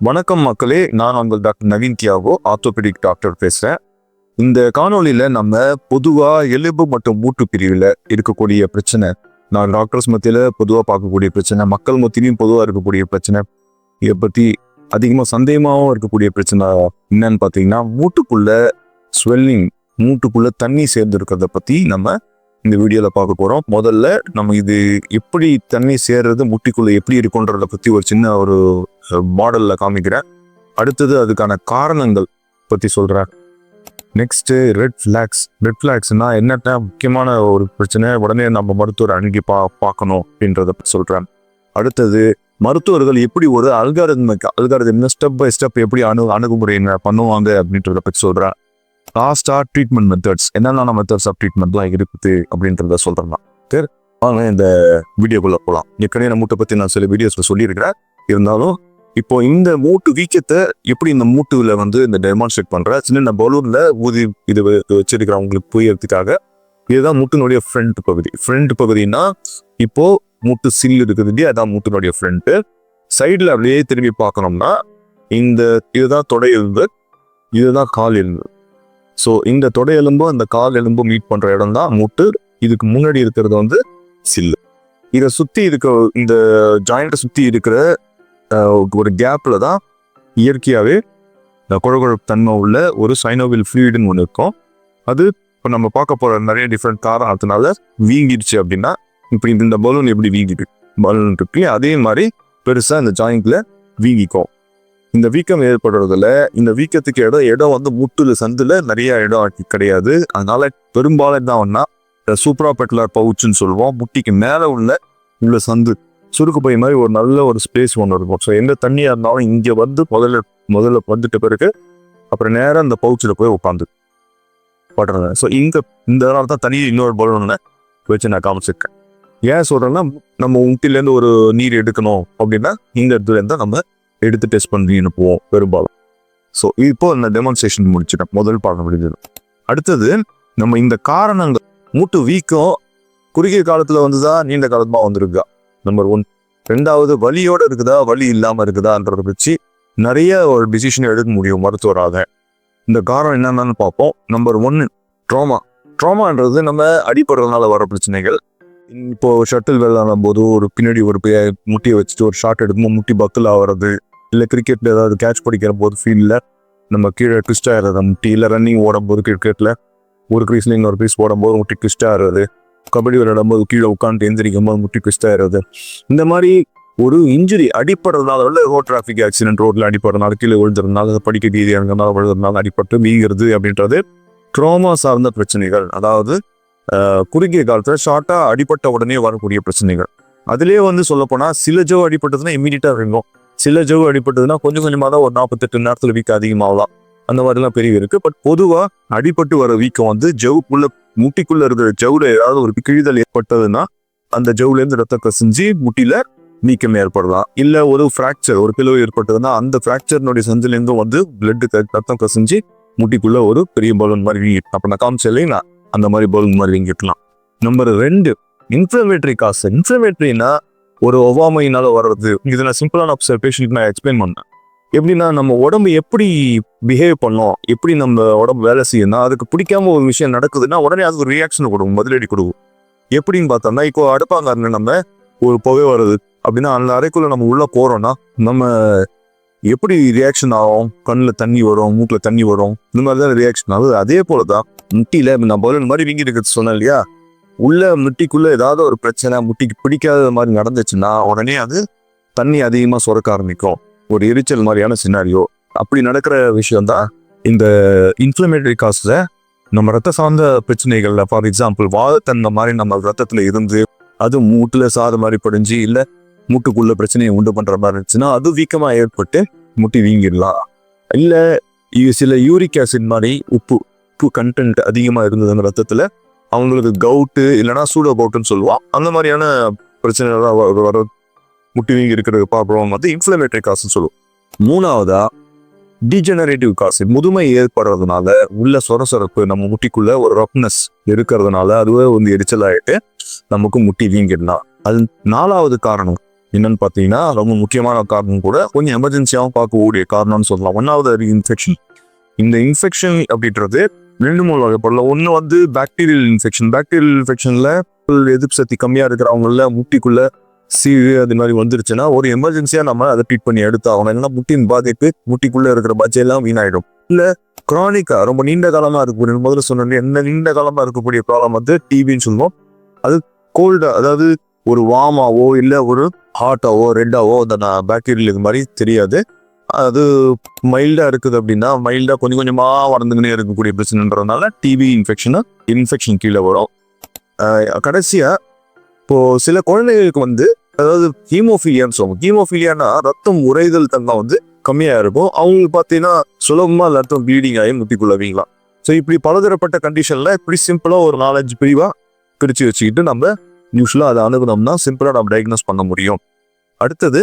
வணக்கம் மக்களே நான் உங்கள் doctor Naveen Thiyago orthopedic doctor பேசுகிறேன் இந்த காணொலியில் நம்ம பொதுவாக எலும்பு மற்றும் மூட்டு பிரிவில் இருக்கக்கூடிய பிரச்சனை நான் டாக்டர்ஸ் மத்தியில் பொதுவாக பார்க்கக்கூடிய பிரச்சனை மக்கள் மத்தியிலையும் பொதுவாக இருக்கக்கூடிய பிரச்சனை இதை பற்றி அதிகமாக சந்தேகமாகவும் இருக்கக்கூடிய பிரச்சனை என்னன்னு பார்த்தீங்கன்னா மூட்டுக்குள்ள ஸ்வெல்லிங் மூட்டுக்குள்ள தண்ணி சேர்ந்து இருக்கிறத பற்றி நம்ம இந்த வீடியோவில் பார்க்க போகிறோம் முதல்ல நம்ம இது எப்படி தண்ணி சேர்றது முட்டிக்குள்ளே எப்படி இருக்குன்றத பற்றி ஒரு சின்ன ஒரு மாடலில் காமிக்கிறேன். அடுத்தது அதுக்கான காரணங்கள் பற்றி சொல்கிறேன் நெக்ஸ்ட்டு ரெட் ஃப்ளாக்ஸ் ரெட் ஃப்ளாக்ஸ்னால் என்னட்ட முக்கியமான ஒரு பிரச்சனை உடனே நம்ம மருத்துவர் அணுகி பா பார்க்கணும் அப்படின்றத பற்றி சொல்கிறேன் அடுத்தது மருத்துவர்கள் எப்படி ஒரு algorithm algorithm step by step எப்படி அணு அணுகுமுறை பண்ணுவாங்க அப்படின்றத பற்றி சொல்கிறேன் லாஸ்டா ட்ரீட்மெண்ட் மெத்தட்ஸ் என்னென்ன மெத்தட்ஸ் ஆஃப் ட்ரீட்மெண்ட்லாம் இருக்குது அப்படின்றத சொல்றேன் சரி வாங்க இந்த வீடியோக்குள்ள போகலாம் ஏற்கனவே நான் மூட்டை பத்தி நான் சில வீடியோஸ்ல சொல்லியிருக்கிறேன். இருந்தாலும் இப்போ இந்த மூட்டு வீக்கத்தை எப்படி இந்த மூட்டுல வந்து இந்த டெமான்ஸ்ட்ரேட் பண்ற? சின்ன பலூன்ல ஊதி இது வச்சிருக்கிறவங்களுக்கு புரியறதுக்காக இதுதான் மூட்டினுடைய ஃப்ரண்ட் பகுதி. ஃப்ரண்ட் பகுதினா இப்போ மூட்டு சில் இருக்குது இல்லையா? அதான் மூட்டினுடைய ஃப்ரண்ட்டு சைடில் அப்படியே திரும்பி பார்க்கணும்னா இந்த இதுதான் தொடை எலும்பு இதுதான் கால் எலும்பு ஸோ இந்த தொடை எலும்பும் அந்த கால் எலும்பும் மீட் பண்ற இடம் தான் மூட்டு. இதுக்கு முன்னாடி இருக்கிறது வந்து சில்லு. இதை சுத்தி இருக்க இந்த ஜாயிண்ட்டை சுத்தி இருக்கிற ஒரு கேப்ல தான் இயற்கையாகவே குழகுழப்பு தன்மை உள்ள ஒரு சைனோவில் ஃப்ளூயிடுன்னு ஒன்று இருக்கும். அது இப்போ நம்ம பார்க்க போற நிறைய டிஃப்ரெண்ட் காரணத்தினால வீங்கிடுச்சு அப்படின்னா இப்படி இந்த பலூன் எப்படி வீங்கிட்டு பலூன் இருக்கு அதே மாதிரி பெருசா இந்த ஜாயிண்ட்ல வீங்கிக்கும். இந்த வீக்கம் ஏற்படுறதுல இந்த வீக்கத்துக்கு இடம் இடம் வந்து முட்டுல சந்துல நிறைய இடம் கிடையாது. அதனால பெரும்பாலும் என்ன ஒன்னா சூப்பரா பெட்லர் பவுச்சுன்னு சொல்லுவோம். முட்டிக்கு மேலே உள்ள உள்ள சந்து சுருக்கு பை மாதிரி ஒரு நல்ல ஒரு ஸ்பேஸ் ஒன்று இருக்கும். ஸோ எந்த தண்ணியா இருந்தாலும் இங்க வந்து முதல்ல முதல்ல வந்துட்ட பிறகு அப்புறம் நேரம் அந்த பவுச்சில் போய் உட்காந்து படுறது ஸோ இங்க இந்த இதனால தான் தனியாக இன்னொரு பலூனை வச்சு நான் காமிச்சிருக்கேன். ஏன் சொல்றேன்னா நம்ம முட்டிலேருந்து ஒரு நீர் எடுக்கணும் அப்படின்னா இந்த இடத்துல இருந்தா நம்ம எடுத்து டெஸ்ட் பண்ணி அனுப்புவோம் பெரும்பாலும். ஸோ இப்போ இந்த டெமான்ஸ்ட்ரேஷன் முடிச்சிட்டேன். முதல் பாடம் முடிஞ்சது. அடுத்தது நம்ம இந்த காரணங்கள் மூட்டு வீக்கம் குறுகிய காலத்தில் வந்துதா நீண்ட காலமாக வந்திருக்கா? நம்பர் ஒன் ரெண்டாவது வலியோடு இருக்குதா வலி இல்லாமல் இருக்குதான்றத வச்சு நிறைய ஒரு டிசிஷன் எடுக்க முடியும் மருத்துவராக இந்த காரணம் என்னென்னு பார்ப்போம். நம்பர் ஒன் ட்ராமா ட்ராமான்றது நம்ம அடிப்படுறதுனால வர பிரச்சனைகள். இப்போ ஷட்டில் விளாடும் போது ஒரு பின்னாடி ஒரு பே- முட்டியை வச்சுட்டு ஒரு ஷாட் எடுக்கும்போது முட்டி பக்கில் ஆகிறது. இல்லை கிரிக்கெட்டில் ஏதாவது கேட்ச் பிடிக்கிற போது ஃபீல்டில் நம்ம கீழே ட்விஸ்ட் ஆகிறது முட்டி இல்லை ரன்னிங் ஓடும்போது கிரிக்கெட்டில் ஒரு கிரீஸ்ல இன்னொரு பீஸ் ஓடும்போது முட்டி ட்விஸ்ட் ஆகிறது கபடி விளையாடும்போது கீழே உட்காந்து எந்திரிக்கும் போது முட்டி ட்விஸ்ட் ஆகிறது இந்த மாதிரி ஒரு இன்ஜுரி அடிப்படுறதுனால உள்ள ரோட் டிராஃபிக் ஆக்சிடென்ட் ரோட்ல அடிப்படுறதுனால கீழே விழுதுறதுனால படிக்க கீதி இறங்குறதுனால விழுதுறதுனால அடிப்பட்டு வீங்கிறது அப்படின்றது ட்ரோமா சார்ந்த பிரச்சனைகள். அதாவது குறுகிய காலத்தில் ஷார்ட்டாக அடிப்பட்ட உடனே வரக்கூடிய பிரச்சனைகள். அதுலேயே வந்து சொல்லப்போனால் சில ஜோ அடிப்பட்டதுன்னா இமீடியட்டா இருக்கும் சில ஜவ் அடிபட்டதுன்னா கொஞ்சம் கொஞ்சமாக தான் ஒரு நாற்பத்தெட்டு நேரத்தில் வீக்கம் அதிகமாகலாம். அந்த மாதிரிலாம் பெரிய இருக்குது பட் பொதுவாக அடிபட்டு வர வீக்கம் வந்து ஜவுக்குள்ள முட்டிக்குள்ள இருக்கிற ஜவுல ஏதாவது ஒரு கிழிதல் ஏற்பட்டதுன்னா அந்த ஜவுல ரத்தம் கசிஞ்சு முட்டியில் வீக்கம் ஏற்படலாம். இல்லை ஒரு ஃப்ராக்சர் ஒரு பிளவு ஏற்பட்டதுன்னா அந்த ஃப்ராக்சர்னுடைய சந்தில வந்து பிளட் ரத்தம் கசிஞ்சு முட்டிக்குள்ள ஒரு பெரிய பலூன் மாதிரி வீங்கிட்டு அப்போ நான் காமிச்சல நான் அந்த மாதிரி பலூன் மாதிரி வீங்கிட்டலாம் நம்பர் ரெண்டு இன்ஃப்ளமேட்டரி காசு இன்ஃப்ளமேட்டரினா ஒரு ஒவ்வாமையினால வர்றது. இது நான் சிம்பிளான பேஷண்ட் நான் எக்ஸ்பிளைன் பண்ணேன். எப்படின்னா நம்ம உடம்பு எப்படி பிஹேவ் பண்ணோம்? எப்படி நம்ம உடம்பு வேலை செய்யணும் அதுக்கு பிடிக்காம ஒரு விஷயம் நடக்குதுன்னா உடனே அதுக்கு ஒரு ரியாக்ஷன் கொடுக்கும். பதிலடி கொடுக்கும். எப்படின்னு பார்த்தோம்னா இப்போ அடுப்பாங்க நம்ம ஒரு புகை வருது. அப்படின்னா அந்த அறைக்குள்ள நம்ம உள்ள போறோம்னா நம்ம எப்படி ரியாக்ஷன் ஆகும்? கண்ணில் தண்ணி வரும் மூக்கில் தண்ணி வரும். இந்த மாதிரி தான் ரியாக்ஷன் ஆகுது அதே போல தான் முட்டியில் நான் பதில் மாதிரி வீங்கி இருக்கிறது சொன்னேன் இல்லையா? உள்ள முட்டிக்குள்ள ஏதாவது ஒரு பிரச்சனை முட்டிக்கு பிடிக்காத மாதிரி நடந்துச்சுன்னா உடனே அது தண்ணி அதிகமாக சுரக்க ஆரம்பிக்கும். ஒரு எரிச்சல் மாதிரியான சினாரியோ அப்படி நடக்கிற விஷயம் தான் இந்த இன்ஃப்ளமேட்டரி காசை நம்ம ரத்த சார்ந்த பிரச்சனைகள்ல ஃபார் எக்ஸாம்பிள் வாதத்தன்மை மாதிரி நம்ம ரத்தத்துல இருந்து அது மூட்டுல சாறு மாதிரி படிஞ்சு இல்ல மூட்டுக்குள்ள பிரச்சனையை உண்டு பண்ற மாதிரி இருந்துச்சுன்னா அது வீக்கமா ஏற்பட்டு முட்டி வீங்கிடலாம். இல்ல சில யூரிக் ஆசிட் மாதிரி உப்பு உப்பு கண்டென்ட் அதிகமா இருந்தது அந்த ரத்தத்துல அவங்களுக்கு கவுட்டு இல்லைன்னா சூடோ கவுட்டுன்னு சொல்லுவோம் அந்த மாதிரியான பிரச்சனைகள்லாம் வர வர முட்டி வீங்கி இருக்கிற ப்ராப்ளம் வந்து இன்ஃப்ளமேட்டரி காசுன்னு சொல்லுவோம். மூணாவதா டிஜெனரேட்டிவ் காசு முதுமை ஏற்படுறதுனால உள்ள சொரசொரப்பு நம்ம முட்டிக்குள்ள ஒரு ரப்னஸ் இருக்கிறதுனால அதுவே வந்து எரிச்சல் ஆயிட்டு நமக்கு முட்டி வீங்கிடலாம். அது நாலாவது காரணம் என்னன்னு பார்த்தீங்கன்னா ரொம்ப முக்கியமான காரணம் கூட கொஞ்சம் எமர்ஜென்சியாகவும் பார்க்கக்கூடிய காரணம்னு சொல்லலாம். ஒன்றாவது இன்ஃபெக்ஷன் இந்த இன்ஃபெக்ஷன் அப்படின்றது ரெண்டு மூணு வகைப்படல ஒன்று வந்து பாக்டீரியல் இன்ஃபெக்ஷன் பாக்டீரியல் இன்ஃபெக்ஷனில் எதிர்ப்பு சக்தி கம்மியாக இருக்கிறவங்கள முட்டிக்குள்ள சீவு அது மாதிரி வந்துருச்சுன்னா ஒரு எமர்ஜென்சியாக நம்ம அதை ட்ரீட் பண்ணி எடுத்தாகணும். ஏன்னா முட்டின் பாதிப்பு முட்டிக்குள்ளே இருக்கிற பச்சையெல்லாம் வீணாயிடும். இல்லை க்ரானிக்காக ரொம்ப நீண்ட காலமாக இருக்கக்கூடிய முதல்ல சொன்னேன் என்ன நீண்ட காலமாக இருக்கக்கூடிய ப்ராப்ளம் வந்து டிபின்னு சொல்லுவோம். அது கோல்டாக அதாவது ஒரு வாமாவோ இல்லை ஒரு ஹாட்டாவோ ரெட்டாவோ அந்த பாக்டீரியல் இது மாதிரி தெரியாது. அது மைல்டா இருக்குது அப்படின்னா மைல்டா கொஞ்சம் கொஞ்சமா வளர்ந்துக்கினே இருக்கக்கூடிய பிரச்சனைன்றதுனால டிபி இன்ஃபெக்ஷன் இன்ஃபெக்ஷன் கீழே வரும். கடைசியாக கடைசியா இப்போ சில குழந்தைகளுக்கு வந்து அதாவது ஹீமோஃபீலியான்னு சொல்லுவோம் ஹீமோஃபீலியானா ரத்தம் உறைதல் தங்கம் வந்து கம்மியா இருக்கும். அவங்களுக்கு பார்த்தீங்கன்னா சுலபமா ரத்தம் ப்ளீடிங் ஆகி முட்டிக்குள்ள ஸோ இப்படி பலதரப்பட்ட கண்டிஷன்ல இப்படி சிம்பிளா ஒரு நாலஞ்சு பிரிவா பிரிச்சு வச்சுக்கிட்டு நம்ம யூஸ்வலா அதை அணுகுனோம்னா சிம்பிளா நம்ம டயக்னோஸ் பண்ண முடியும். அடுத்தது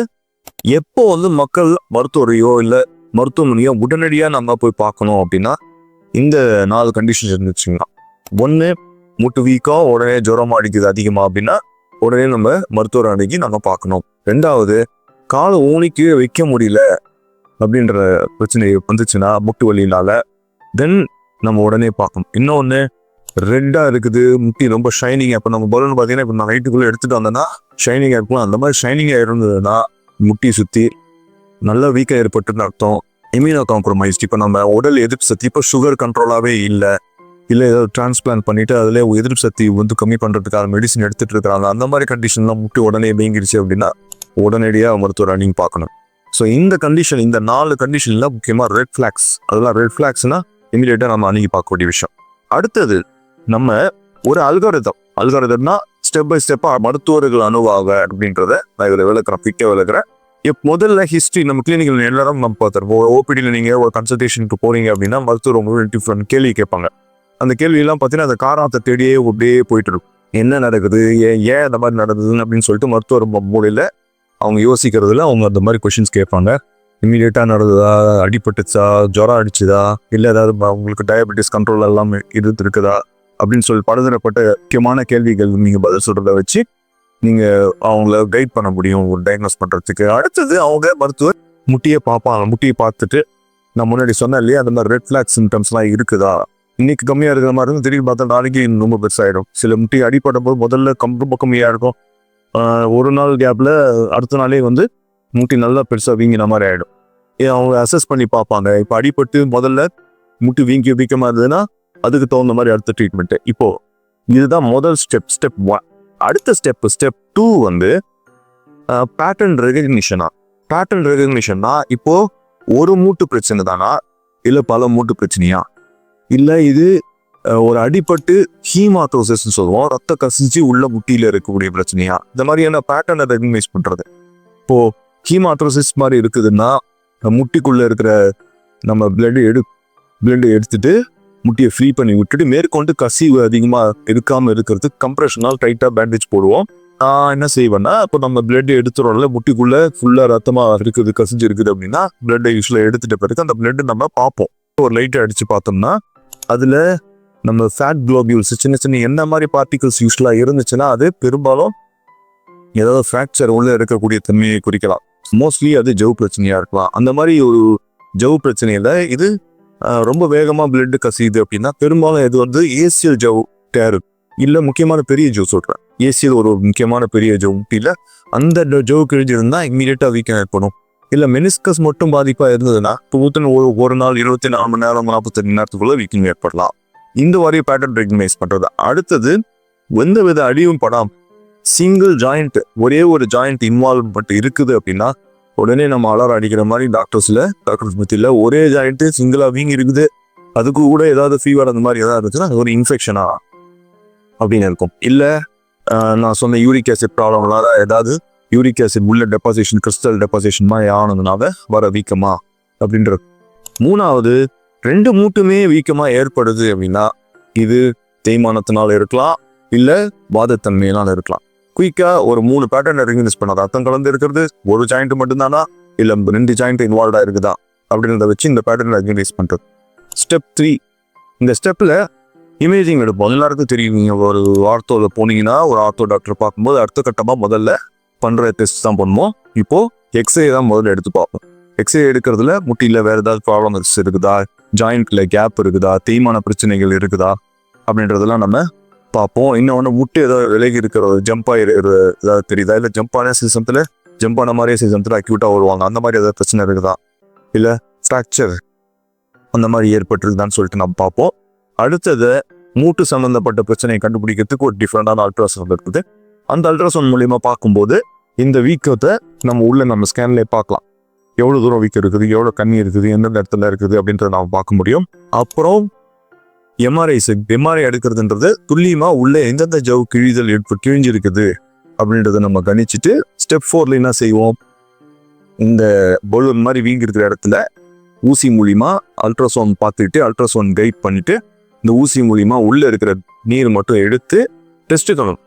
எப்போ வந்து மக்கள் மருத்துவரையோ இல்லை மருத்துவமனையோ உடனடியாக நம்ம போய் பார்க்கணும் அப்படின்னா இந்த நாலு கண்டிஷன்ஸ் இருந்துச்சுங்கன்னா ஒன்று முட்டு வீக்காக உடனே ஜுரம் அடிக்குது அதிகமாக அப்படின்னா உடனே நம்ம மருத்துவர் அணுகி நம்ம பார்க்கணும். ரெண்டாவது காலை ஊனி கீழே வைக்க முடியல அப்படின்ற பிரச்சனை வந்துச்சுன்னா முட்டு வலியினால தென் நம்ம உடனே பார்க்கணும். இன்னொன்று ரெட்டாக இருக்குது முட்டி ரொம்ப ஷைனிங் இப்போ நம்ம பலூன் பார்த்தீங்கன்னா இப்போ நான் நைட்டுக்குள்ளே எடுத்துகிட்டு வந்தேன்னா ஷைனிங்காக இருக்கும் அந்த மாதிரி ஷைனிங்காக இருந்ததுன்னா முட்டி சுற்றி நல்ல வீக்காக ஏற்பட்டுன்னு அர்த்தம். இம்யூனோ காம்ப்ரமைஸ் இப்போ நம்ம உடல் எதிர்ப்பு சக்தி இப்போ சுகர் கண்ட்ரோலாகவே இல்லை. இல்லை ஏதாவது டிரான்ஸ்பிளான்ட் பண்ணிட்டு அதில் எதிர்ப்பு சக்தி வந்து கம்மி பண்ணுறதுக்காக மெடிசன் எடுத்துகிட்டு இருக்காங்க. அந்த மாதிரி கண்டிஷன்லாம் முட்டி உடனே வீங்கிருச்சு அப்படின்னா உடனடியாக மருத்துவர் அணிங்க பார்க்கணும். ஸோ இந்த கண்டிஷன் இந்த நாலு கண்டிஷன்ல முக்கியமாக ரெட் ஃப்ளாக்ஸ் அதெல்லாம் ரெட் ஃப்ளாக்ஸ்னால் இமீடியட்டாக நம்ம அணுகி பார்க்கக்கூடிய விஷயம். அடுத்தது நம்ம ஒரு அல்காரதம் அல்காரதம்னா ஸ்டெப் பை ஸ்டெப்பாக மருத்துவர்கள் அணுவாக அப்படின்றத நான் இதில் விளக்குறேன். பிக்க விளக்குறேன். இப் முதல்ல ஹிஸ்ட்ரி நம்ம கிளினிக்கில் எல்லாரும் நம்ம பார்த்துருப்போம். ஓபிடியில் நீங்கள் ஒரு கன்சல்டேஷனுக்கு போகிறீங்க அப்படின்னா மருத்துவர் உங்களுக்கு டிஃப்ரெண்ட் கேள்வி கேட்பாங்க. அந்த கேள்வியெல்லாம் பார்த்தீங்கன்னா அந்த காரணத்தை தேடியே அப்படியே போயிட்டு இருக்கும். என்ன நடக்குது? ஏன் ஏன் அந்த மாதிரி நடக்குதுன்னு அப்படின்னு சொல்லிட்டு மருத்துவர் மூலையில் அவங்க யோசிக்கிறதுல அவங்க அந்த மாதிரி கொஷின்ஸ் கேட்பாங்க. இமீடியட்டாக நடந்ததா? அடிபட்டுச்சா? ஜுரம் அடிச்சுதா? இல்லை ஏதாவது உங்களுக்கு டயபெட்டிஸ் கண்ட்ரோல் எல்லாம் இது இருக்குதா அப்படின்னு சொல்லி பலதரப்பட்ட முக்கியமான கேள்விகள் நீங்கள் பதில் சொல்கிறத வச்சு நீங்கள் அவங்கள கைட் பண்ண முடியும் ஒரு டயக்னோஸ் பண்ணுறதுக்கு அடுத்தது அவங்க மருத்துவர் முட்டியை பார்ப்பாங்க முட்டியை பார்த்துட்டு நான் முன்னாடி சொன்னேன் இல்லையா அந்த மாதிரி ரெட் ஃபிளாக் சிம்டம்ஸ்லாம் இருக்குதா? இன்னைக்கு கம்மியாக இருக்கிற மாதிரி இருந்தால் திடீர்னு பார்த்தா நாளைக்கு இன்னும் ரொம்ப பெருசாகிடும் சில முட்டி அடிப்படும் போது முதல்ல கம் ரொம்ப கம்மியாக இருக்கும். ஒரு நாள் கேப்பில் அடுத்த நாளே வந்து முட்டி நல்லா பெருசாக வீங்கின மாதிரி ஆகிடும் அவங்க அசஸ் பண்ணி பார்ப்பாங்க. இப்போ அடிப்பட்டு முதல்ல முட்டி வீங்கி வீக்கமாக இருந்ததுன்னா அதுக்கு தகுந்த மாதிரி அடுத்த ட்ரீட்மெண்ட்டு இப்போது இதுதான் முதல் ஸ்டெப் ஸ்டெப் ஒன் அடுத்த ஸ்டெப் ஸ்டெப் டூ வந்து பேட்டர்ன் ரெகக்னிஷனா பேட்டர்ன் ரெகக்னிஷன்னா இப்போ ஒரு மூட்டு பிரச்சனை தானா? இல்லை பல மூட்டு பிரச்சனையா? இல்லை இது ஒரு அடிப்பட்டு ஹீமாத்தோசிஸ் சொல்லுவோம். ரத்த கசிஞ்சு உள்ள முட்டியில் இருக்கக்கூடிய பிரச்சனையா? இந்த மாதிரியான பேட்டர்னை ரெகக்னைஸ் பண்ணுறது இப்போ ஹீமாத்ரோசிஸ் மாதிரி இருக்குதுன்னா முட்டிக்குள்ளே இருக்கிற நம்ம பிளட் எடு பிளட் எடுத்துட்டு முட்டியை ஃப்ரீ பண்ணி விட்டுட்டு மேற்கொண்டு கசிவு அதிகமாக இருக்காமல் இருக்கிறதுக்கு கம்ப்ரெஷனால் டைட்டாக பேண்டேஜ் போடுவோம். நான் என்ன செய்வேன்னா இப்போ நம்ம பிளட் எடுத்துறோம்ல முட்டிக்குள்ளே ஃபுல்லாக ரத்தமாக இருக்குது கசிஞ்சு இருக்குது அப்படின்னா பிளட்டை யூஸ்வலாக எடுத்துகிட்ட பிறகு அந்த பிளட்டை நம்ம பார்ப்போம். ஒரு லைட்டை அடித்து பார்த்தோம்னா அதில் நம்ம ஃபேட் குளோபியூல்ஸ் சின்ன சின்ன என்ன மாதிரி பார்ட்டிகல்ஸ் யூஸ்வலாக இருந்துச்சுன்னா அது பெரும்பாலும் ஏதாவது ஃப்ராக்சர் உள்ளே இருக்கக்கூடிய தன்மையை குறிக்கலாம். மோஸ்ட்லி அது ஜவு பிரச்சனையாக இருக்கலாம். அந்த மாதிரி ஒரு ஜவு பிரச்சனையில் இது ரொம்ப வேகமாக பிளட்டு கசியுது அப்படின்னா பெரும்பாலும் இது வந்து ஏசியல் ஜவ் டேரு இல்லை முக்கியமான பெரிய ஜவ் சொல்கிறேன் ஏசியல் ஒரு முக்கியமான பெரிய ஜவ் இல்லை அந்த ஜவ் கிழிஞ்சிருந்தால் இம்மீடியட்டா வீக்கம் ஏற்படும். இல்லை மெனிஸ்கஸ் மட்டும் பாதிப்பாக இருந்ததுன்னா இப்போ ஒரு ஒரு நாள் இருபத்தி நாலு மணி நேரம் நாற்பத்தெட்டு மணி வீக்கம் ஏற்படலாம். இந்த மாதிரி பேட்டர்ன் ரெகனைஸ் பண்ணுறது அடுத்தது எந்த வித அழிவும் படாமல் சிங்கிள் ஜாயிண்ட் ஒரே ஒரு ஜாயிண்ட் இன்வால்வ்மெண்ட் இருக்குது அப்படின்னா உடனே நம்ம அலாரம் அடிக்கிற மாதிரி டாக்டர்ஸில் டாக்டர்ஸ் மத்தியில் ஒரே இதாக ஆகிட்டு சிங்கிளாக வீங்கி இருக்குது. அதுக்கு கூட ஏதாவது ஃபீவர் அந்த மாதிரி ஏதாவது இருந்துச்சுன்னா அது ஒரு இன்ஃபெக்ஷனா அப்படின்னு இருக்கும். இல்லை நான் சொன்ன யூரிக் ஆசிட் ப்ராப்ளம்லாம் ஏதாவது யூரிக் ஆசிட் உள்ள டெபாசிஷன் கிறிஸ்டல் டெபாசிஷன் மாதிரி ஆனதுனால வர வீக்கமா அப்படின்ற மூணாவது ரெண்டு மூட்டுமே வீக்கமாக ஏற்படுது அப்படின்னா இது தேய்மானத்தினால இருக்கலாம் இல்லை வாதத்தன்மையினால் இருக்கலாம். குயிக்காக ஒரு மூணு பேட்டர்ன் ரெகனைஸ் பண்ண ரத்தம் கலந்து இருக்கிறது ஒரு ஜாயிண்ட் மட்டும்தானா? இல்லை ரெண்டு ஜாயிண்ட் இன்வால்வ்டாக இருக்குதா? அப்படின்றத வச்சு இந்த பேட்டர்ன் ரெகனைஸ் பண்ணுறது ஸ்டெப் த்ரீ இந்த ஸ்டெப்பில் இமேஜிங் எடுப்போம். எல்லாருக்கும் தெரியும். நீங்கள் ஒரு ஆர்த்தோவில் போனீங்கன்னா ஒரு ஆர்த்தோ டாக்டர் பார்க்கும்போது அடுத்த கட்டமாக முதல்ல பண்ணுற டெஸ்ட் தான் பண்ணுவோம். இப்போது எக்ஸ்ரே தான் முதல்ல எடுத்து பார்ப்போம். எக்ஸ்ரே எடுக்கிறதுல முட்டியில் வேறு ஏதாவது ப்ராப்ளம்ஸ் இருக்குதா? ஜாயிண்ட்டில் கேப் இருக்குதா? தேய்மான பிரச்சனைகள் இருக்குதா? அப்படின்றதெல்லாம் நம்ம பார்ப்போம் இன்னொன்று விட்டு ஏதோ விலகி இருக்கிற ஜம்ப் ஆகி ஏதாவது தெரியுதா? இல்லை ஜம்பான சீசனத்தில் ஜம்பான மாதிரியே சீசனத்தில் அக்யூட்டாக வருவாங்க. அந்த மாதிரி ஏதாவது பிரச்சனை இருக்குதா? இல்லை ஃப்ராக்சர் அந்த மாதிரி ஏற்பட்டிருக்குதான்னு சொல்லிட்டு நம்ம பார்ப்போம் அடுத்தது மூட்டு சம்மந்தப்பட்ட பிரச்சனையை கண்டுபிடிக்கிறதுக்கு ஒரு டிஃப்ரெண்டான அல்ட்ராசவுண்ட் இருக்குது. அந்த அல்ட்ராசவுண்ட் மூலியமாக பார்க்கும்போது இந்த வீக்கத்தை நம்ம உள்ள நம்ம ஸ்கேன்லேயே பார்க்கலாம். எவ்வளோ தூரம் வீக்கம் இருக்குது எவ்வளோ கண்ணி இருக்குது எந்தெந்த இடத்துல இருக்குது அப்படின்றத நம்ம பார்க்க முடியும். அப்புறம் எம்ஆர்ஐ எம்ஆர்ஐ எடுக்கிறதுன்றது துல்லியமா உள்ள எந்தெந்த ஜவ் கிழிதல் ஏற்ப கிழிஞ்சிருக்குது அப்படின்றத நம்ம கணிச்சுட்டு ஸ்டெப் ஃபோர்ல என்ன செய்வோம்? இந்த பலூன் மாதிரி வீங்கி இருக்கிற இடத்துல ஊசி மூலிமா அல்ட்ராசவுண்ட் பார்த்துட்டு அல்ட்ராசவுண்ட் கைட் பண்ணிட்டு இந்த ஊசி மூலிமா உள்ளே இருக்கிற நீர் மட்டும் எடுத்து டெஸ்ட் கணும்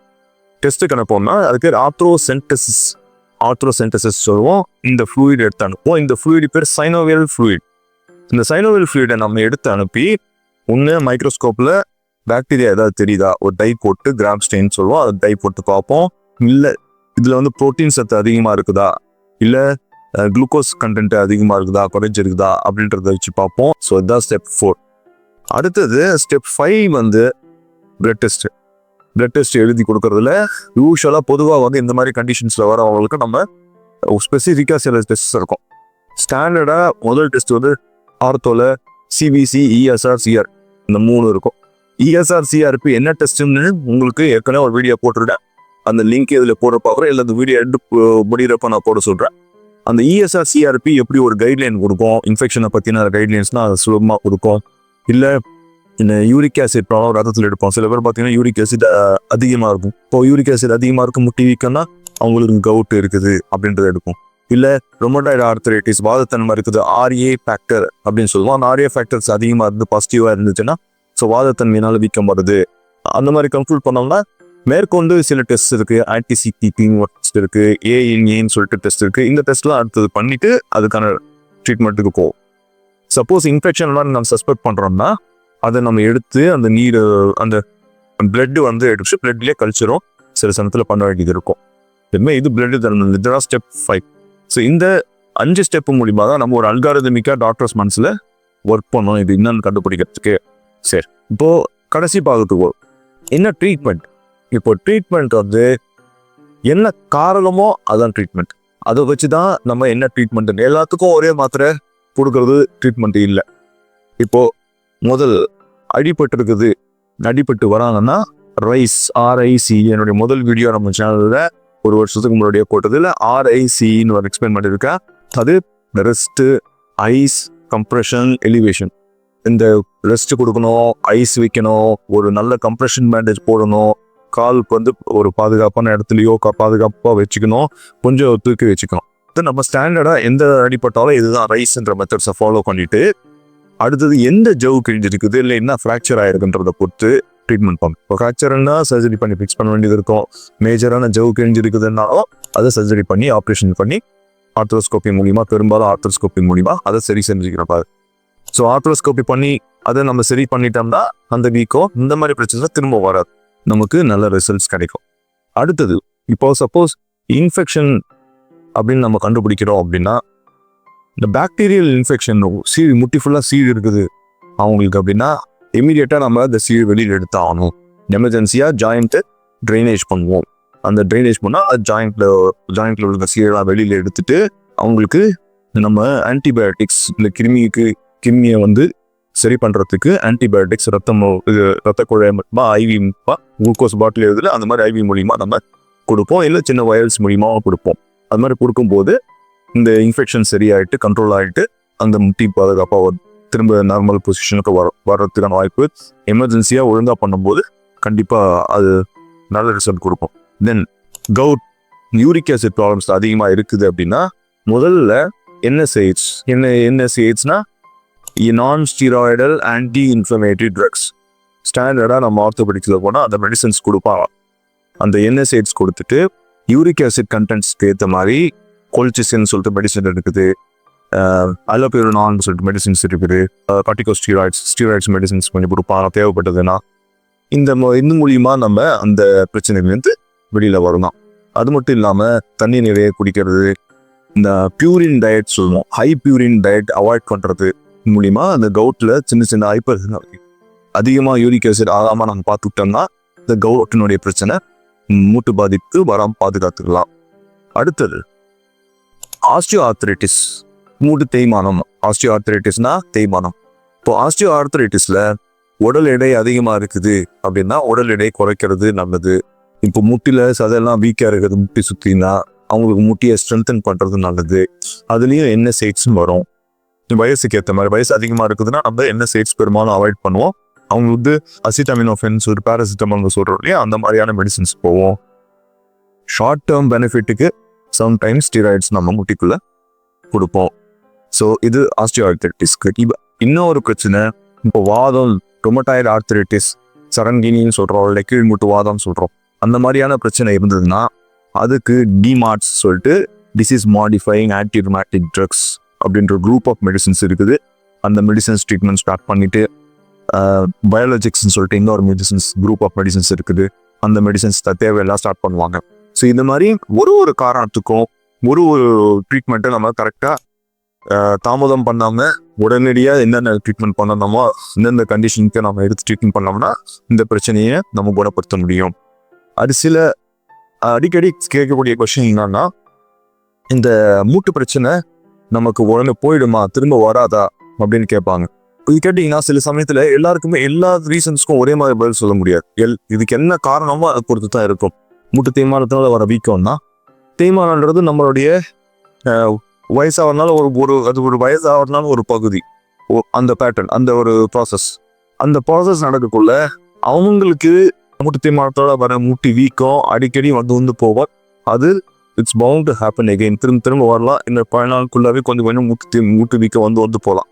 டெஸ்ட் கணப்போம்னா அதுக்கு ஆத்ரோசென்டசிஸ் ஆத்ரோசென்டசிஸ் சொல்லுவோம். இந்த ஃப்ளூயிட் எடுத்து அனுப்புவோம். இந்த ஃப்ளூயிட் பேர் சைனோவியல் ஃப்ளூயிட் இந்த சைனோவியல் ஃப்ளூயிடை நம்ம எடுத்து அனுப்பி ஒன்று மைக்ரோஸ்கோப்பில் பாக்டீரியா ஏதாவது தெரியுதா? ஒரு டை போட்டு கிராம் ஸ்டெயின் சொல்லுவோம். அதை டை போட்டு பார்ப்போம். இல்லை இதில் வந்து புரோட்டீன் சத்து அதிகமாக இருக்குதா? இல்லை குளுக்கோஸ் கண்டென்ட் அதிகமாக இருக்குதா? குறைஞ்சிருக்குதா? அப்படின்றத வச்சு பார்ப்போம். ஸோ இதுதான் ஸ்டெப் ஃபோர் அடுத்தது ஸ்டெப் ஃபைவ் வந்து பிளட் டெஸ்ட் பிளட் டெஸ்ட் எழுதி கொடுக்கறதுல யூஸ்வலாக பொதுவாக வந்து இந்த மாதிரி கண்டிஷன்ஸில் வரவங்களுக்கு நம்ம ஸ்பெசிஃபிக்காக சில டெஸ்ட் இருக்கும். ஸ்டாண்டர்டாக முதல் டெஸ்ட் வந்து ஆர்த்தோல சிபிசி இஎஸ்ஆர் சிஆர் இந்த மூணு இருக்கும். இஎஸ்ஆர் சிஆர்பி என்ன டெஸ்ட்னு உங்களுக்கு ஏற்கனவே ஒரு வீடியோ போட்டிருக்கேன். அந்த லிங்க் இதில் போட பார்க்குறேன். இல்லை அந்த வீடியோ எடுத்து முடிகிறப்ப நான் போட சொல்கிறேன் அந்த இஎஸ்ஆர் சிஆர்பி எப்படி ஒரு கைட்லைன் கொடுக்கும்? இன்ஃபெக்ஷனை பற்றின கைட்லைன்ஸ்னால் அது சுலபமாக கொடுக்கும். இல்லை இந்த யூரிக் ஆசிட் ப்ராப்ளம் ரத்தத்தில் எடுப்போம். சில பேர் பார்த்தீங்கன்னா யூரிக் ஆசிட் அதிகமாக இருக்கும். இப்போ யூரிக் ஆசிட் அதிகமாக இருக்கும் முட்டி வீக்கம்னா அவங்களுக்கு கவுட் இருக்குது அப்படின்றத எடுப்போம். இல்லை ரொமோடாய்டு ஆர்த்தரைட்டிஸ் வாதத்தன்மை இருக்குது ஆர்ஏ ஃபேக்டர் அப்படின்னு சொல்லுவோம். அந்த ஆர்ஏ ஃபேக்டர்ஸ் அதிகமாக இருந்து பாசிட்டிவாக இருந்துச்சுன்னா ஸோ வாதத்தன்மையினால் வீக்கம் வருது. அந்த மாதிரி கன்க்ளூட் பண்ணோம்னா மேற்கொண்டு சில டெஸ்ட் இருக்குது ஆன்டிசிடிபின்னு டெஸ்ட் இருக்குது ஏஎன்ஏன்னு சொல்லிட்டு டெஸ்ட் இருக்குது இந்த டெஸ்ட்லாம் அடுத்தது பண்ணிட்டு அதுக்கான ட்ரீட்மெண்ட்டுக்கு போவோம். சப்போஸ் இன்ஃபெக்ஷன்லாம் நம்ம சஸ்பெக்ட் பண்ணுறோம்னா அதை நம்ம எடுத்து அந்த நீர் அந்த பிளட்டு வந்து எடுத்து பிளட்லேயே கழிச்சிரும். சில சமயத்தில் பண்ண வேண்டியது இருக்கும். இதுமே இது பிளட் இதுதான் ஸ்டெப் ஃபைவ் ஸோ இந்த அஞ்சு ஸ்டெப்பு மூலிமா தான் நம்ம ஒரு அல்காரதமிக்காக டாக்டர்ஸ் மனசில் ஒர்க் பண்ணோம் இது என்னன்னு கண்டுபிடிக்கிறதுக்கு சரி. இப்போது கடைசி பாகத்துக்கு என்ன ட்ரீட்மெண்ட் இப்போ ட்ரீட்மெண்ட் வந்து என்ன காரணமோ அதான் ட்ரீட்மெண்ட் அதை வச்சு தான் நம்ம என்ன ட்ரீட்மெண்ட் எல்லாத்துக்கும் ஒரே மாத்திரை கொடுக்கறது ட்ரீட்மெண்ட் இல்லை. இப்போது முதல் அடிபட்டு இருக்குது அடிபட்டு வராங்கன்னா ரைஸ் ஆர்ஐசி என்னுடைய முதல் வீடியோ நம்ம சேனலில் ஒரு வருஷத்துக்கு முன்னாடியே போட்டதுல ஆர்ஐசின்னு ஒரு எக்ஸ்பிளைன் பண்ணியிருக்கேன் அது ரெஸ்ட்டு ஐஸ் கம்ப்ரெஷன் எலிவேஷன் இந்த ரெஸ்ட் கொடுக்கணும் ஐஸ் வைக்கணும் ஒரு நல்ல கம்ப்ரெஷன் பேண்டேஜ் போடணும். காலுக்கு வந்து ஒரு பாதுகாப்பான இடத்துலையோ கா- வச்சுக்கணும். கொஞ்சம் தூக்கி வச்சுக்கணும். இது நம்ம ஸ்டாண்டர்டாக எந்த அடிப்பட்டாலும் இதுதான் ரைஸ்ன்ற மெத்தட்ஸை ஃபாலோ பண்ணிட்டு அடுத்தது எந்த ஜவு கிழிஞ்சிருக்குது இல்லை என்ன ஃப்ராக்சர் ஆயிருக்குன்றதை பொறுத்து ட்ரீட்மெண்ட் பண்ணும் இப்போ ஃப்ராக்சர்னா சர்ஜரி பண்ணி ஃபிக்ஸ் பண்ண வேண்டியது இருக்கும். மேஜரான ஜவு கிழிஞ்சு இருக்குதுன்னாலும் அதை சர்ஜரி பண்ணி ஆப்ரேஷன் பண்ணி ஆர்த்ரோஸ்கோப்பி மூலிமா பெரும்பாலும் ஆர்த்ரோஸ்கோப்பி மூலிமா அதை சரி செஞ்சுக்கிறப்பாரு ஸோ ஆர்த்ரோஸ்கோப்பி பண்ணி அதை நம்ம சரி பண்ணிட்டோம்னா அந்த வீக்கோ இந்த மாதிரி பிரச்சனை திரும்ப வராது. நமக்கு நல்ல ரிசல்ட்ஸ் கிடைக்கும். அடுத்தது இப்போ சப்போஸ் இன்ஃபெக்ஷன் அப்படின்னு நம்ம கண்டுபிடிக்கிறோம் அப்படின்னா இந்த பாக்டீரியல் இன்ஃபெக்ஷன் சீ முட்டி ஃபுல்லாக சீடு இருக்குது. அவங்களுக்கு அப்படின்னா இமீடியட்டாக நம்ம அந்த சீழ் வெளியில் எடுத்து ஆகணும். எமர்ஜென்சியாக ஜாயிண்ட்டு ட்ரைனேஜ் பண்ணுவோம். அந்த ட்ரைனேஜ் பண்ணால் அது ஜாயிண்ட்டில் ஜாயிண்ட்டில் உள்ள சீரெல்லாம் வெளியில் எடுத்துட்டு அவங்களுக்கு நம்ம ஆன்டிபயோட்டிக்ஸ் இந்த கிருமிக்கு கிருமியை வந்து சரி பண்ணுறதுக்கு ஆன்டிபயோட்டிக்ஸ் ரத்தம் இது ரத்த குழாய் மூலமா ஐவி குளுக்கோஸ் பாட்டில் எழுதுல அந்த மாதிரி ஐவி மூலிமா நம்ம கொடுப்போம். இல்லை சின்ன வயல்ஸ் மூலியமாக கொடுப்போம். அது மாதிரி கொடுக்கும்போது இந்த இன்ஃபெக்ஷன் சரியாயிட்டு கண்ட்ரோல் ஆகிட்டு அந்த முட்டி பாதுகாப்பாக வரும் திரும்ப நார்மல் பொசிஷனுக்கு வர வர்றதுக்கான வாய்ப்பு எமர்ஜென்சியாக ஒழுங்காக பண்ணும்போது கண்டிப்பாக அது நல்ல ரிசல்ட் கொடுக்கும். Then gout uric acid problems அதிகமாக இருக்குது அப்படின்னா முதல்ல என்எஸ்ஏஹெச் என்ன என்எஸ்ஏஹெச்னா நான் ஸ்டீராய்டல் ஆன்டி இன்ஃப்ளமேட்டரி ட்ரக்ஸ் ஸ்டாண்டர்டாக நம்ம ஆர்த்தோபெடிக்ஸில் போனால் அந்த மெடிசன்ஸ் கொடுப்பாங்க அந்த என்எஸ்ஏஹெச் கொடுத்துட்டு யூரிக் ஆசிட் கண்டென்ட்ஸ்க்கு ஏற்ற மாதிரி கொல்சிசின்னு சொல்லிட்டு மெடிசன் இருக்குது. Um, அலோபியூரோனான்னு சொல்லிட்டு மெடிசின்ஸ் இருக்குது. கார்டிகோ ஸ்டீராய்ட்ஸ் ஸ்டீராய்ட்ஸ் மெடிசின்ஸ் கொஞ்சம் கொடுப்பாங்க தேவைப்பட்டதுன்னா இந்த இது மூலியமா நம்ம அந்த பிரச்சனையிலேருந்து வெளியில் வரலாம் அது மட்டும் இல்லாமல் தண்ணி நிறைய குடிக்கிறது இந்த பியூரின் டயட் சொல்லுவோம். ஹை பியூரின் டயட் அவாய்ட் பண்ணுறது மூலியமா அந்த கவுட்டில் சின்ன சின்ன ஹைப்பர் அதிகமாக யூரிக் ஆசிட் ஆகாமல் நம்ம பார்த்துக்கிட்டோம்னா இந்த கவுட்டினுடைய பிரச்சனை மூட்டு பாதிப்பு வராமல் பாதுகாத்துக்கலாம். அடுத்தது ஆஸ்டியோ ஆர்த்தரைட்டிஸ் மூட்டு தேய்மானம் ஆஸ்டியோ ஆர்த்தரைட்டிஸ்னா தேய்மானம். இப்போ ஆஸ்டியோ ஆர்த்தரைட்டிஸ்ல உடல் எடை அதிகமா இருக்குது அப்படின்னா உடல் எடை குறைக்கிறது நல்லது. இப்போ முட்டில சதெல்லாம் வீக்கா இருக்குது முட்டி சுத்தினா அவங்களுக்கு முட்டியை ஸ்ட்ரென்தன் பண்றது நல்லது. அதுலயும் என்ன சைட்ஸ் வரும். வயசுக்கு ஏற்ற மாதிரி வயசு அதிகமா இருக்குதுன்னா நம்ம என்ன சைட்ஸ் பெரும்பாலும் அவாய்ட் பண்ணுவோம். அவங்க வந்து அசிட்டமினோஃபென்ஸ் ஒரு பேராசிட்டமால் சொல்றோம் இல்லையா? அந்த மாதிரியான மெடிசின்ஸ் போவோம். ஷார்ட் டேர்ம் பெனிஃபிட்டுக்கு சம்டைம்ஸ் ஸ்டீராய்ட்ஸ் நம்ம முட்டிக்குள்ள கொடுப்போம். ஸோ இது ஆஸ்டியோ ஆஸ்டியோஆர்த்தரைட்டிஸ்க்கு இப்போ இன்னொரு பிரச்சனை இப்போ வாதம் ரொமட்டாய்டு ஆர்த்தரைட்டிஸ் சரங்கினின்னு சொல்கிறோம் இல்லை கீழ்முட்டு வாதம் சொல்கிறோம் அந்த மாதிரியான பிரச்சனை இருந்ததுன்னா அதுக்கு டிமார்ட்ஸ் சொல்லிட்டு டிசீஸ் மாடிஃபைங் ஆன்டிரோமேட்டிக் ட்ரக்ஸ் அப்படின்ற குரூப் ஆஃப் மெடிசின்ஸ் இருக்குது. அந்த மெடிசன்ஸ் ட்ரீட்மெண்ட் ஸ்டார்ட் பண்ணிட்டு பயாலஜிக்ஸ்னு சொல்லிட்டு இன்னொரு மெடிசன்ஸ் குரூப் ஆஃப் மெடிசின்ஸ் இருக்குது. அந்த மெடிசின்ஸ் தேவையெல்லாம் ஸ்டார்ட் பண்ணுவாங்க. ஸோ இந்த மாதிரி ஒரு ஒரு காரணத்துக்கும் ஒரு ஒரு ட்ரீட்மெண்ட்டை நம்ம கரெக்டாக தாமதம் பண்ணாமல் உடனடியாக என்னென்ன ட்ரீட்மெண்ட் பண்ணணுமோ எந்தெந்த கண்டிஷனுக்கு நம்ம எடுத்து ட்ரீட்மெண்ட் பண்ணோம்னா இந்த பிரச்சனையை நம்ம குணப்படுத்த முடியும். அது சில அடிக்கடி கேட்கக்கூடிய கொஷின் என்னன்னா இந்த மூட்டு பிரச்சனை நமக்கு உடனே போயிடுமா? திரும்ப வராதா? அப்படின்னு கேட்பாங்க. இது கேட்டீங்கன்னா சில சமயத்தில் எல்லாருக்குமே எல்லா ரீசன்ஸ்க்கும் ஒரே மாதிரி பதில் சொல்ல முடியாது. எல் இதுக்கு என்ன காரணமோ அதை பொறுத்து தான் இருக்கும். மூட்டு தேய்மானத்தினால வர வீக்கம்னா தேய்மானன்றது நம்மளுடைய அஹ், வயசாகிறதுனால ஒரு ஒரு அது ஒரு வயசாகிறதுனால ஒரு பகுதி. ஓ- அந்த பேட்டர்ன் அந்த ஒரு ப்ராசஸ் அந்த ப்ராசஸ் நடக்கக்குள்ள அவங்களுக்கு மூட்டு தேய்மானத்தோட வர மூட்டு வீக்கம் அடிக்கடி வந்து வந்து போவார். அது it's bound to happen again திரும்ப திரும்ப வரலாம். இந்த பயனாளுக்குள்ளாவே கொஞ்சம் கொஞ்சம் மூட்டு தீ- மூட்டு வீக்கம் வந்து வந்து போகலாம்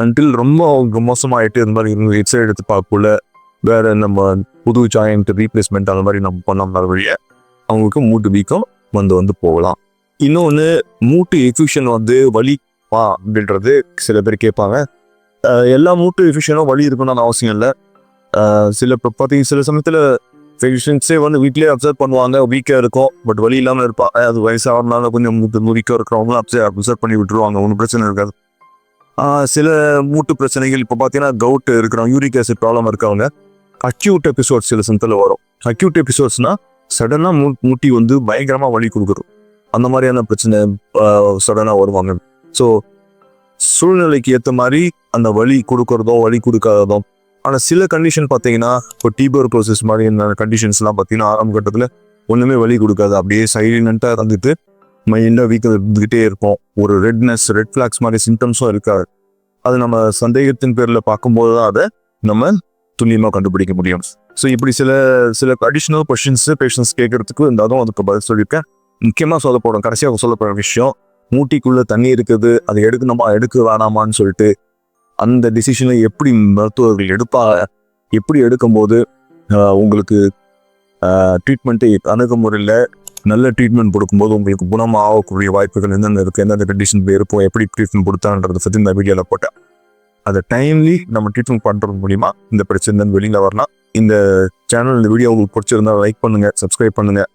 அன்டில் ரொம்ப மோசமாயிட்டு இந்த மாதிரி எக்ஸ்ரே எடுத்து பார்க்கக்குள்ள வேற நம்ம புது ஜாயிண்ட் ரீப்ளேஸ்மெண்ட் அந்த மாதிரி நம்ம பண்ணோம்னா வழிய அவங்களுக்கு மூட்டு வீக்கம் வந்து வந்து போகலாம். இன்னொன்று மூட்டு எஃபிஷியன் வந்து வலிப்பா அப்படின்றது சில பேர் கேட்பாங்க. எல்லா மூட்டு எஃபிஷியனும் வலி இருக்கணும்னு அவசியம் இல்லை. சில இப்போ பார்த்தீங்க சில சமயத்தில் பேஷண்ட்ஸே வந்து வீட்லேயே அப்சர்வ் பண்ணுவாங்க வீக்காக இருக்கும் பட் வலி இல்லாமல் இருப்பாங்க அது வயசாகிறதுனால கொஞ்சம் மூட்டு முறிக்கோ இருக்கிறவங்களும் அப்சர்வ் அப்சர்வ் பண்ணி விட்டுருவாங்க ஒன்றும் பிரச்சனை இருக்காது. சில மூட்டு பிரச்சனைகள் இப்போ பார்த்தீங்கன்னா கவுட் இருக்கிறவங்க யூரிக் ஆசிட் ப்ராப்ளம் இருக்கவங்க அக்யூட் எபிசோட்ஸ் சில சமயத்தில் வரும். அக்யூட் எபிசோட்ஸ்னால் சடனாக மூ மூட்டி வந்து பயங்கரமாக வலி கொடுக்குறோம் அந்த மாதிரியான பிரச்சனை சடனாக வருவாங்க. ஸோ சூழ்நிலைக்கு ஏற்ற மாதிரி அந்த வலி கொடுக்கறதோ வலி கொடுக்காததோ ஆனால் சில கண்டிஷன் பார்த்தீங்கன்னா இப்போ டீபர் ப்ரோசஸ் மாதிரியான கண்டிஷன்ஸ்லாம் பார்த்தீங்கன்னா ஆரம்ப கட்டத்தில் ஒன்றுமே வலி கொடுக்காது. அப்படியே சைலண்ட்டாக இருந்துட்டு மைண்டாக வீக்கம் இருந்துக்கிட்டே இருப்போம். ஒரு ரெட்னஸ் ரெட் ஃப்ளாக்ஸ் மாதிரி சிம்டம்ஸும் இருக்காது. அது நம்ம சந்தேகத்தின் பேரில் பார்க்கும்போது தான் அதை நம்ம துல்லியமாக கண்டுபிடிக்க முடியும். ஸோ இப்படி சில சில அடிஷ்னல் கொஷின்ஸு பேஷன்ஸ் கேட்கறதுக்கு இருந்தாலும் அதுக்கு பதில் சொல்லியிருக்கேன். முக்கியமாக சொல்ல போகிறோம் கடைசியாக சொல்ல போகிற விஷயம் மூட்டிக்குள்ளே தண்ணி இருக்குது அதை எடுக்கணுமா எடுக்க வேணாமான்னு சொல்லிட்டு அந்த டிசிஷனை எப்படி மருத்துவர்கள் எடுப்பா எப்படி எடுக்கும்போது உங்களுக்கு ட்ரீட்மெண்ட்டை அணுகுமுறையில் நல்ல ட்ரீட்மெண்ட் கொடுக்கும்போது உங்களுக்கு குணமாகக்கூடிய வாய்ப்புகள் என்னென்ன இருக்குது எந்தெந்த கண்டிஷன் இருப்போம் எப்படி ட்ரீட்மெண்ட் கொடுத்தான்றதை பற்றி இந்த வீடியோவில் போட்டேன். அதை டைம்லி நம்ம ட்ரீட்மெண்ட் பண்ணுறது மூலிமா இந்த பிரச்சனை வெளியில் வரலாம். இந்த சேனல் இந்த வீடியோ உங்களுக்கு பிடிச்சிருந்தா லைக் பண்ணுங்கள் சப்ஸ்கிரைப் பண்ணுங்கள்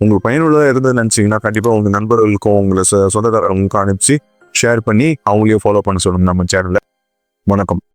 உங்களுக்கு பயனுள்ளதாக இருந்தது நினச்சிங்கன்னா கண்டிப்பாக உங்கள் நண்பர்களுக்கும் உங்களை சொ- சொந்தக்காரங்களுக்கும் அனுப்பிச்சு ஷேர் பண்ணி அவங்களையும் ஃபாலோ பண்ண சொல்லணும் நம்ம சேனலில் வணக்கம்.